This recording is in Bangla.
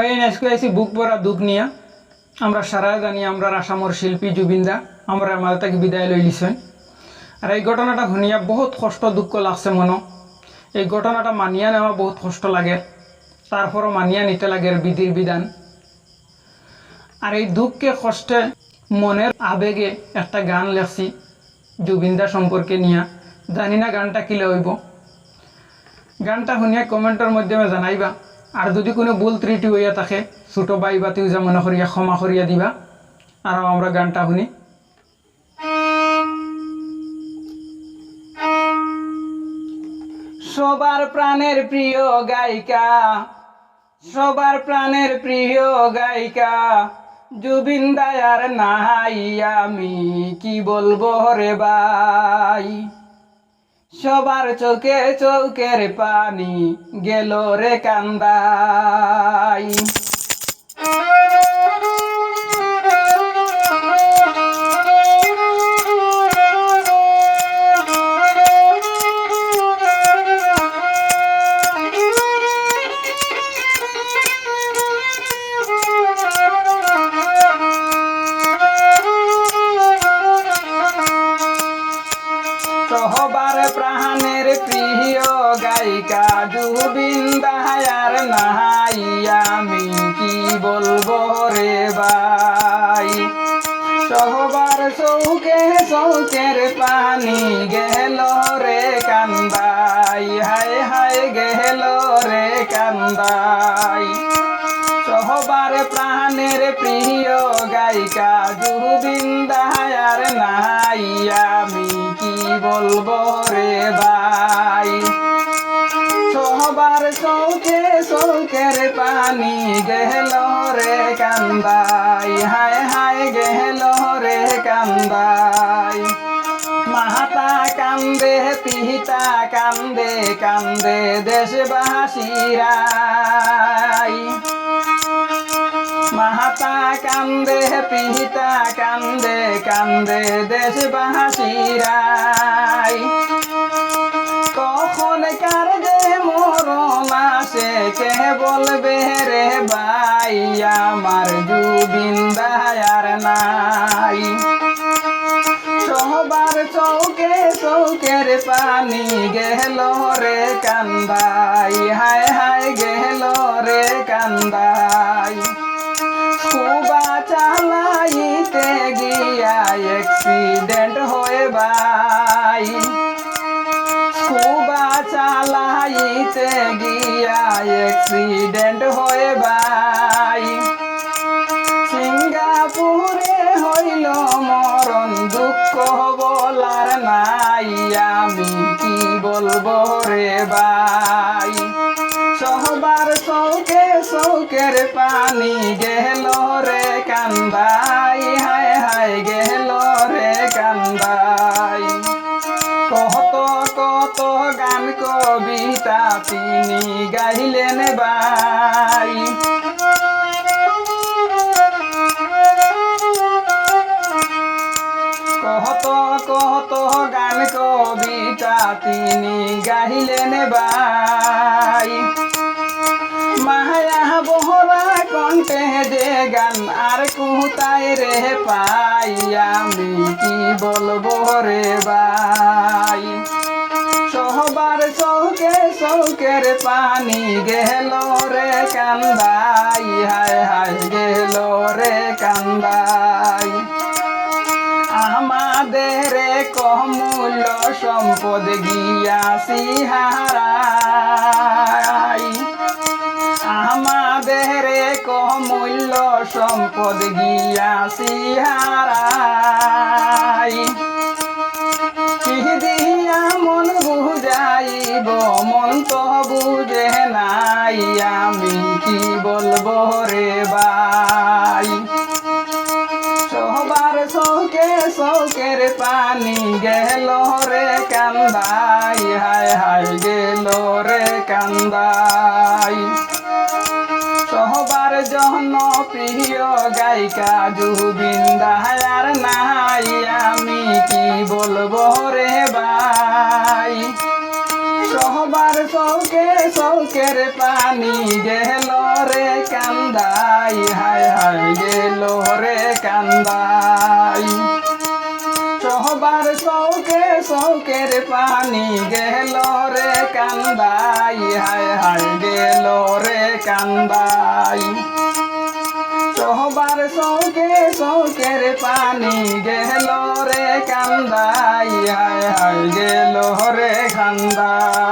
ভাই আজকে আইসি বুক পড়া দুঃখ নিয়া। আমরা সারা জানি আমরা আসামর শিল্পী জুবিনদা, আমরা মাঝে তাকে বিদায় লই লিছেন। আর এই ঘটনাটা শুনিয়া বহুত কষ্ট, দুঃখ লাগছে মনো এই ঘটনাটা মানিয়া নেওয়া বহুত কষ্ট লাগে। তারপরও মানিয়া নিতে লাগে বিধির বিধান। আর এই দুঃখকে, কষ্টে মনের আবেগে একটা গান লেখছি জুবিনদা সম্পর্কে নিয়া। জানি না গানটা কিলে হইব। গানটা শুনিয়া কমেন্টের মাধ্যমে জানাইবা। আর যদি কোনো ভুল ত্রুটি হইয়া থাকে, ছোটো বাই বা তিউজা মনে করিয়া ক্ষমা করিয়া দিবা আর আমরা গানটা শুনি। সবার প্রাণের প্রিয় গায়িকা, সবার প্রাণের প্রিয় গায়িকা, জুবিন দায়ার নাই, আমি কি বলব রে ভাই? সবার চোখে চৌকের পানি গেল রে কান্দাই। পানি গেল রে কান্দাই, হায় হায় গেল রে কান্দাই। সহবার প্রাণের প্রিয় গায়িকা জুবিন দাহায়ার নাই আমি কি বলব রে ভাই? সহবার চৌকে চৌকের পানি গেল রে কান্দাই, হায় হায় গেল রে কান্দাই। মাতা কান্দে পিতা কান্দে কান্দে দেশবাসীরাই মাতা কান্দে পিতা কান্দে কান্দে দেশবাসীরাই কখন কার যে মরণ আসে, কে বলবে রে ভাই, আমার জুবিন দায়ার নাই। চৌকের পানি গেল রে কান্দাই। হায় হায় গেল রে কান্দাই। কুবা চালাইতে গিয়া অ্যাক্সিডেন্ট হয়ে ভাই কুবা চালাইতে গিয়া অ্যাক্সিডেন্ট হয়ে ভাই বলব বাই। সহবার সৌকে সৌকের পানি গেল রে কান্দাই, হায় হায় গেল রে কান্দাই। কত কত গান কবিতা তিনি গাইলেন ভাই তিনি গাইলেন ভাই মায়া বহরা কণ্ঠে যে গান, আর কুতাই রে পাই। আমি কি বলব রে ভাই সহবার চৌকে চৌকের পানি গেল রে কান্দাই, হায় হায় গেল রে কান্দাই। আমাদের কমূল্য সম্পদ গিয়াছি হারাই। আমাদের কমূল্য সম্পদ গিয়াছি হারাই। কি দিয়া মন বুঝাইব, মন তো বুঝে নাই, আমি কি বলব রে ভাই? চৌকের পানি গেল রে কান্দাই, হায় হায় গেল রে কান্দাই। সহবার জন্য প্রিয় গায়িকা জুবিন দাহার নাই, আমি কি বলব রে ভাই? সহবার সবার চৌকে চৌকের পানি গেল রে কান্দাই, হায় হায় গেল রে কান্দাই। চৌকের পানি গেল রে কান্দাই, হায় হায় গেল রে কান্দাই। সবার চৌকে চৌকের পানি গেল রে কান্দাই, হায় হায় গেল রে কান্দাই।